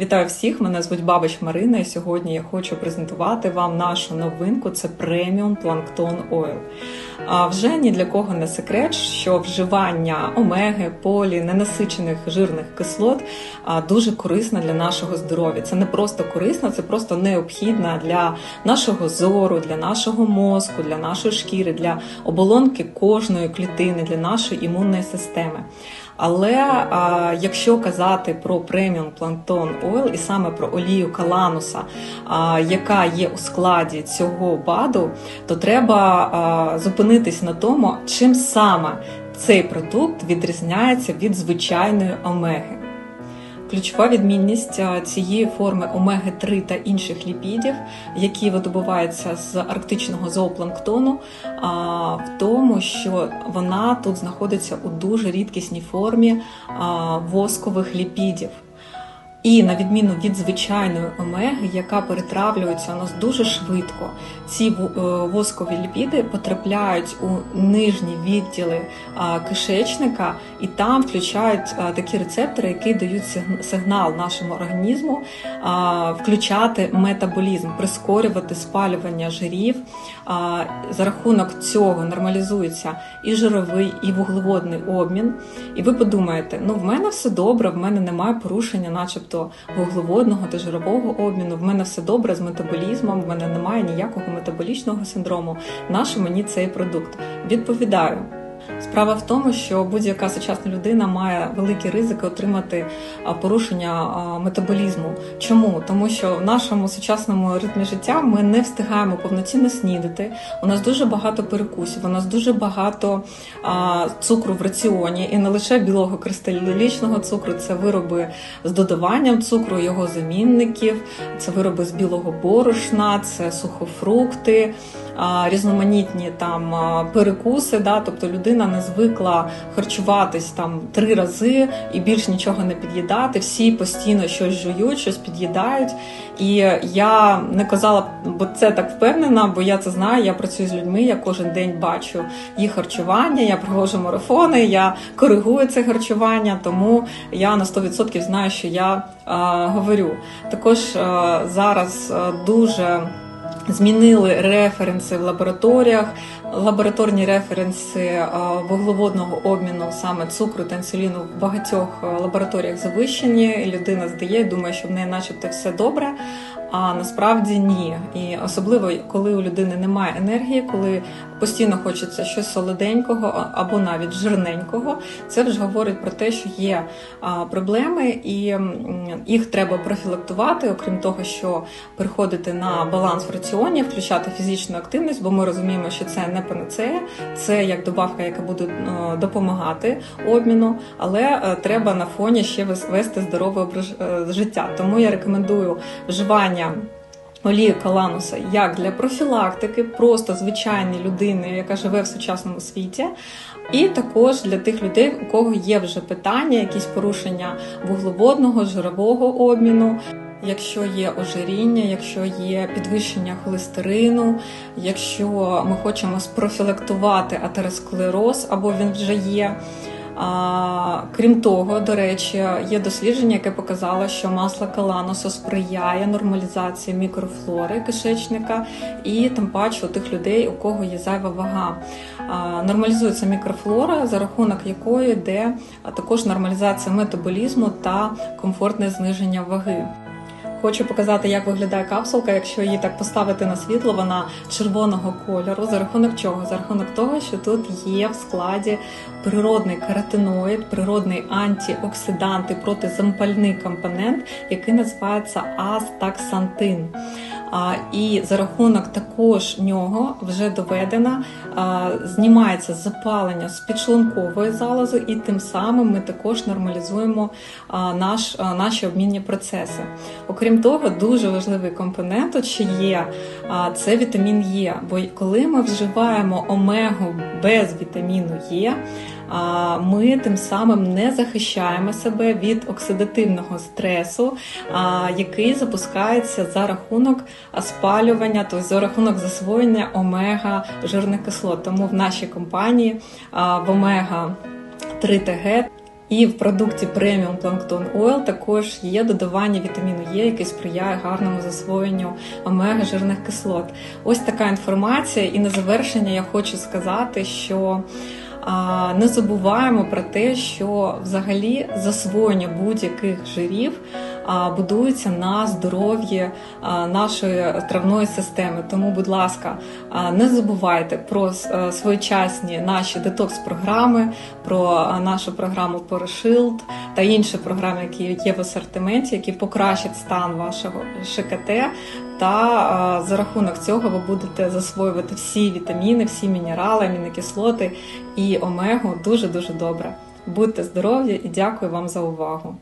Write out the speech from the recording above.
Вітаю всіх! Мене звуть Бабич Марина, і сьогодні я хочу презентувати вам нашу новинку. Це преміум планктон ойл. А вже ні для кого не секрет, що вживання омеги, полі, ненасичених жирних кислот дуже корисно для нашого здоров'я. Це не просто корисно, це просто необхідно для нашого зору, для нашого мозку, для нашої шкіри, для оболонки кожної клітини, для нашої імунної системи. Але а, якщо казати про преміум плантон ойл і саме про олію калануса, а, яка є у складі цього БАДу, то треба а, зупинитись на тому, чим саме цей продукт відрізняється від звичайної омеги. Ключова відмінність цієї форми омеги 3 та інших ліпідів, які видобуваються з арктичного зоопланктону, в тому, що вона тут знаходиться у дуже рідкісній формі воскових ліпідів. І на відміну від звичайної омеги, яка перетравлюється у нас дуже швидко, ці е, воскові ліпіди потрапляють у нижні відділи кишечника, і там включають такі рецептори, які дають сигнал нашому організму включати метаболізм, прискорювати спалювання жирів. За рахунок цього нормалізується і жировий, і вуглеводний обмін. І ви подумаєте, ну в мене все добре, в мене немає порушення, начебто тобто вуглеводного та жирового обміну. В мене все добре з метаболізмом, в мене немає ніякого метаболічного синдрому. Нащо мені цей продукт? Відповідаю. Справа в тому, що будь-яка сучасна людина має великі ризики отримати порушення метаболізму. Чому? Тому що в нашому сучасному ритмі життя ми не встигаємо повноцінно снідати. У нас дуже багато перекусів, у нас дуже багато цукру в раціоні, і не лише білого кристалічного цукру, це вироби з додаванням цукру, його замінників, це вироби з білого борошна, це сухофрукти, різноманітні там перекуси. Да? Тобто людина не звикла харчуватись там три рази і більш нічого не під'їдати. Всі постійно щось жують, щось під'їдають. І я не казала, бо це так впевнена, бо я це знаю. Я працюю з людьми, я кожен день бачу їх харчування, я проводжу марафони, я коригую це харчування, тому я на 100% знаю, що я а, говорю. Також а, зараз дуже Змінили референси в лабораторіях, лабораторні референси е, вуглеводного обміну саме цукру та інсуліну в багатьох е, лабораторіях завищені. Людина здає, думає, що в неї, начебто, все добре. А насправді ні. І особливо коли у людини немає енергії, коли постійно хочеться щось солоденького або навіть жирненького, це вже говорить про те, що є проблеми, і їх треба профілактувати, окрім того, що приходити на баланс в раціоні, включати фізичну активність, бо ми розуміємо, що це не панацея, це як добавка, яка буде е, допомагати обміну, але е, треба на фоні ще вести здорове е, життя. Тому я рекомендую вживання вживання олії калануса як для профілактики, просто звичайної людини, яка живе в сучасному світі, і також для тих людей, у кого є вже питання, якісь порушення вуглеводного, жирового обміну. Якщо є ожиріння, якщо є підвищення холестерину, якщо ми хочемо спрофілактувати атеросклероз або він вже є. А, Крім того, до речі, є дослідження, яке показало, що масло каланосу сприяє нормалізації мікрофлори кишечника і тим паче у тих людей, у кого є зайва вага. А, Нормалізується мікрофлора, за рахунок якої йде також нормалізація метаболізму та комфортне зниження ваги. Хочу показати, як виглядає капсулка. Якщо її так поставити на світло, вона червоного кольору. За рахунок чого? За рахунок того, що тут є в складі природний каротиноїд, природний антиоксидант і протизампальний компонент, який називається астаксантин. І за рахунок також нього вже доведено, знімається запалення з підшлункової залози, і тим самим ми також нормалізуємо наш, наші обмінні процеси. Окрім того, дуже важливий компонент ще є це вітамін Е. Бо коли ми вживаємо омегу без вітаміну Е, ми тим самим не захищаємо себе від оксидативного стресу, який запускається за рахунок спалювання, тобто за рахунок засвоєння омега жирних кислот. Тому в нашій компанії в омега 3 ТГ І в продукті преміум Plankton Oil також є додавання вітаміну Е, який сприяє гарному засвоєнню омега жирних кислот. Ось така інформація. І на завершення я хочу сказати, що не забуваємо про те, що взагалі засвоєння будь-яких жирів будується на здоров'ї нашої травної системи. Тому, будь ласка, не забувайте про е, своєчасні наші детокс-програми, про нашу програму Poрошилд та інші програми, які є в асортименті, які покращать стан вашого ШКТ. Та за рахунок цього ви будете засвоювати всі вітаміни, всі мінерали, амінокислоти і омегу дуже дуже добре. Будьте здорові і дякую вам за увагу.